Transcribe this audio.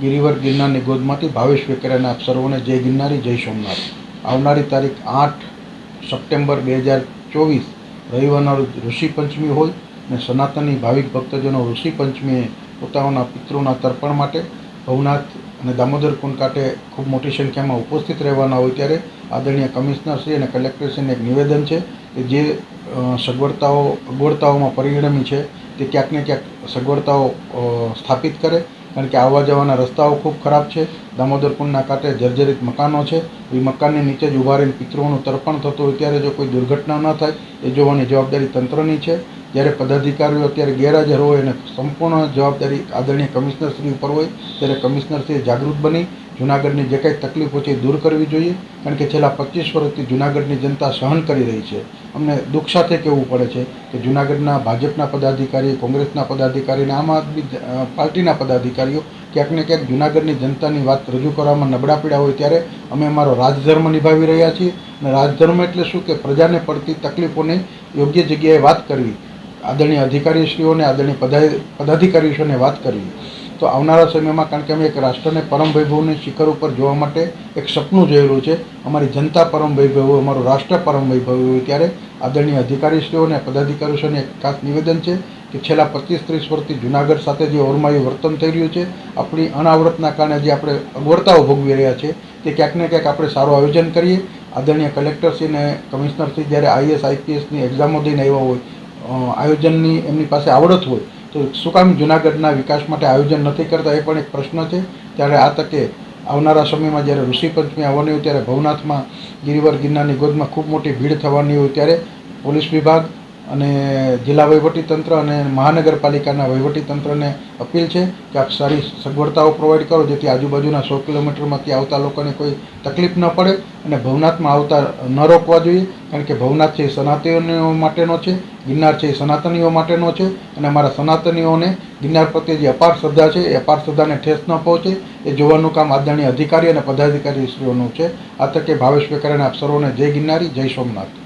ગિરિવર ગિરનારની ગોદમાંથી ભાવેશ વેકરાના આપ સર્વોને જય ગિરનારી, જય સોમનાથ. આવનારી તારીખ આઠ સપ્ટેમ્બર બે હજાર ચોવીસ, રવિવારના ઋષિ પંચમી હોય અને સનાતની ભાવિક ભક્તજનો ઋષિ પંચમીએ પોતાના પિતૃના તર્પણ માટે ભવનાથ અને દામોદર કુંડ કાંઠે ખૂબ મોટી સંખ્યામાં ઉપસ્થિત રહેવાના હોય ત્યારે આદરણીય કમિશનરશ્રી અને કલેક્ટરશ્રીને એક નિવેદન છે કે જે સગવડતાઓ, અગવડતાઓમાં પરિણમી છે તે ક્યાંક ને ક્યાંક સગવડતાઓ સ્થાપિત કરે કારણ કે આવવા જવાના રસ્તાઓ ખૂબ ખરાબ છે. દામોદર કુંડના કાંઠે જર્જરિત મકાનો છે. એ મકાનની નીચે જ ઊભા રહીને પિતૃઓનું તર્પણ થતું હોય ત્યારે જો કોઈ દુર્ઘટના ન થાય, એ જોવાની જવાબદારી તંત્રની છે. જ્યારે પદાધિકારીઓ અત્યારે ગેરહાજર હોય અને સંપૂર્ણ જવાબદારી આદરણીય કમિશનરશ્રી ઉપર હોય, ત્યારે કમિશનરશ્રી જાગૃત બની જૂનાગઢની જે કંઈ તકલીફો છે એ દૂર કરવી જોઈએ, કારણ કે છેલ્લા પચીસ વર્ષથી જૂનાગઢની જનતા સહન કરી રહી છે. અમને દુઃખ સાથે કહેવું પડે છે કે જૂનાગઢના ભાજપના પદાધિકારી, કોંગ્રેસના પદાધિકારી અને આમ આદમી પાર્ટીના પદાધિકારીઓ ક્યાંક ને ક્યાંક જૂનાગઢની જનતાની વાત રજૂ કરવામાં નબળા પીડા હોય ત્યારે અમે અમારો રાજધર્મ નિભાવી રહ્યા છીએ. અને રાજધર્મ એટલે શું? કે પ્રજાને પડતી તકલીફોને યોગ્ય જગ્યાએ વાત કરવી. આદરણીય અધિકારીશ્રીઓને, આદરણીય પદા, પદાધિકારીશ્રીઓને વાત કરવી. તો આવનારા સમયમાં કારણ કે અમે એક રાષ્ટ્રને પરમ વૈભવની શિખર ઉપર જોવા માટે એક સપનું જોયેલું છે. અમારી જનતા પરમ વૈભવ હોય અમારું રાષ્ટ્ર પરમ વૈભવ ત્યારે આદરણીય અધિકારીશ્રીઓ અને પદાધિકારીશ્રીઓને એક ખાસ નિવેદન છે કે છેલ્લા પચીસ ત્રીસ વર્ષથી જુનાગઢ સાથે જે ઓરમાયું વર્તન થઈ રહ્યું છે, આપણી અનાવૃતના કારણે જે આપણે અગવડતાઓ ભોગવી રહ્યા છે, તે ક્યાંક ને ક્યાંક આપણે સારું આયોજન કરીએ. આદરણીય કલેક્ટરશ્રી અને કમિશનરશ્રી જ્યારે આઈએસ, આઈપીએસની એક્ઝામો દઈને આવ્યા હોય આયોજનની એમની પાસે આવડત હોય તો શું કામ જુનાગઢના વિકાસ માટે આયોજન નથી કરતા? એ પણ એક પ્રશ્ન છે. ત્યારે આ તકે આવનારા સમયમાં જ્યારે ઋષિ પંચમી આવવાની હોય ત્યારે ભવનાથમાં ગિરિવર ગિરનારની ગોદમાં ખૂબ મોટી ભીડ થવાની હોય ત્યારે પોલીસ વિભાગ અને જિલ્લા વહીવટીતંત્ર અને મહાનગરપાલિકાના વહીવટીતંત્રને અપીલ છે કે આપ સારી સગવડતાઓ પ્રોવાઈડ કરો, જેથી આજુબાજુના સો કિલોમીટરમાંથી આવતા લોકોને કોઈ તકલીફ ન પડે અને ભવનાથમાં આવતા ન રોકવા જોઈએ, કારણ કે ભવનાથ છે એ સનાતનીઓ માટેનો છે, ગિરનાર છે એ સનાતનીઓ માટેનો છે અને અમારા સનાતનીઓને ગિરનાર પ્રત્યે જે અપાર શ્રદ્ધા છે, એ અપાર શ્રદ્ધાને ઠેસ ન પહોંચે, એ જોવાનું કામ આદરણીય અધિકારી અને પદાધિકારીશ્રીઓનું છે. આ તકે ભાવેશ વેકરાને આપ સર્વોને જય ગિરનારી, જય સોમનાથ.